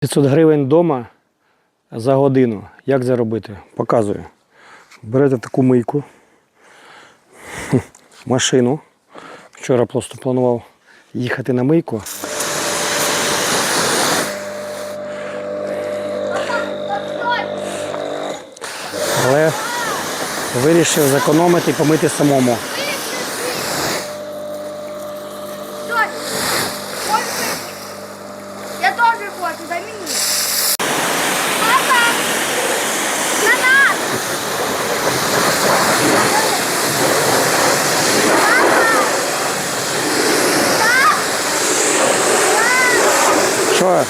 500 гривень вдома за годину. Як заробити? Показую. Берете таку мийку, машину. Вчора просто планував їхати на мийку. Але вирішив зекономити і помити самому хочу, дай мені. Папа! На нас! Папа! Папа! Що?